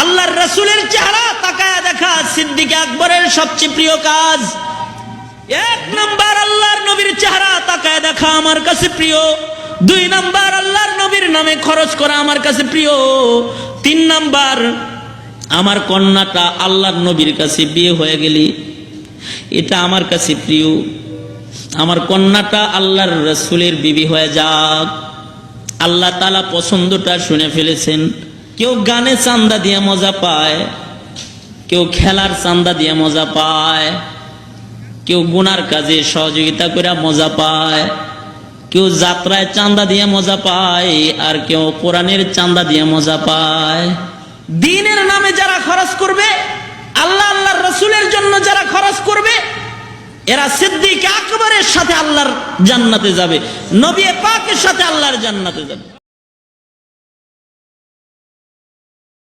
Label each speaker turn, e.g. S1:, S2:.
S1: আল্লাহর রসুলের চেহারা তাকায় দেখা সিদ্দিক আকবরের সবচেয়ে প্রিয় কাজ। এক নাম্বার আল্লাহর নবীর চেহারা তাকায় দেখা আমার কাছে প্রিয়। দুই নাম্বার আল্লাহর নবীর নামে খরচ করা আমার কাছে প্রিয়। তিন নাম্বার, আমার কন্যাটা আল্লাহর নবীর কাছে বিয়ে হয়ে গেলি, এটা আমার কাছে প্রিয়। আমার কন্যাটা আল্লাহর রসুলের বিবি হয়ে যাক। আল্লাহ তালা পছন্দটা শুনে ফেলেছেন। কেউ গানে চান্দা দিয়ে মজা পায়, কেউ খেলার চান্দা দিয়ে মজা পায়, কেউ গুনার কাজে সহযোগিতা করে মজা পায়, কেউ যাত্রায় চান্দা দিয়ে মজা পায়, আর কেউ কোরআনের চান্দা দিয়ে মজা পায়। দিনের নামে যারা খরচ করবে, আল্লাহ আল্লাহ রসুলের জন্য যারা খরচ করবে এরা সিদ্দিক আকবরের সাথে আল্লাহর জান্নাতে যাবে নবী পাকের সাথে আল্লাহর জান্নাতে যাবে।